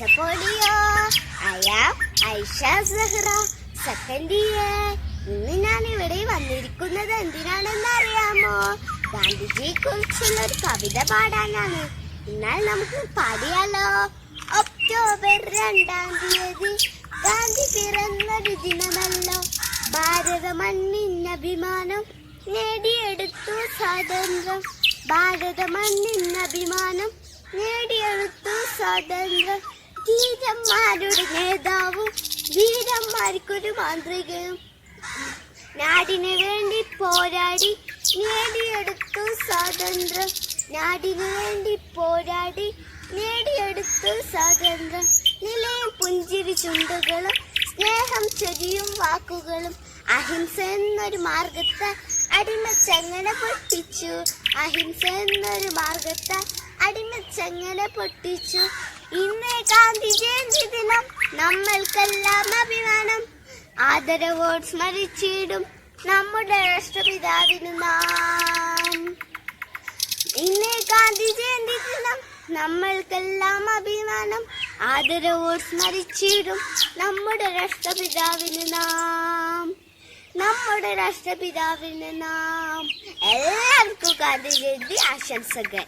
Polio I'm Aisha Zahra second year ഇന്ന് ഞാൻ ഇവിടെ വന്നിരിക്കുന്നത് എന്തിനാണെന്ന് അറിയാമോ? ഗാന്ധിജിയെ കുറിച്ചുള്ള ഒരു കവിത പാടാനാണ്. എന്നാൽ നമുക്ക് പാടിയാലോ? ഒക്ടോബർ രണ്ടാം തീയതി ഗാന്ധി പിറന്നൊരു ദിനമല്ലോ. ഭാരത മണ്ണിന് അഭിമാനം നേടിയെടുത്തു സ്വാതന്ത്ര്യം. ഭാരത മണ്ണിന് അഭിമാനം നേടിയെടുത്തു സ്വാതന്ത്ര്യം. ധീരന്മാരുടെ നേതാവും വീരന്മാർക്കൊരു മാന്ത്രികയും നാടിനു വേണ്ടി പോരാടി നേടിയെടുത്തു സ്വാതന്ത്ര്യം. നാടിനു വേണ്ടി പോരാടി നേടിയെടുത്തു സ്വാതന്ത്ര്യം. നിലയും പുഞ്ചിരി ചുണ്ടുകളും സ്നേഹം ചെറിയും വാക്കുകളും അഹിംസ എന്നൊരു മാർഗത്തെ അടിമച്ചങ്ങനെ പൊട്ടിച്ചു. അഹിംസ എന്നൊരു മാർഗത്തെ അടിമച്ചങ്ങനെ പൊട്ടിച്ചു. ഇന്ന് ഗാന്ധി ജയന്തി ദിനം നമ്മൾക്കെല്ലാം അഭിമാനം. ആദരവോട് സ്മരിച്ചിടും നമ്മുടെ രാഷ്ട്രപിതാവിന് നാം. ഇന്ന് ഗാന്ധി ജയന്തി ദിനം നമ്മൾക്കെല്ലാം അഭിമാനം. ആദരവോട് സ്മരിച്ചിടും നമ്മുടെ രാഷ്ട്രപിതാവിന് നാം. നമ്മുടെ രാഷ്ട്രപിതാവിന് നാം. എല്ലാവർക്കും ഗാന്ധി ജയന്തി ആശംസകൾ.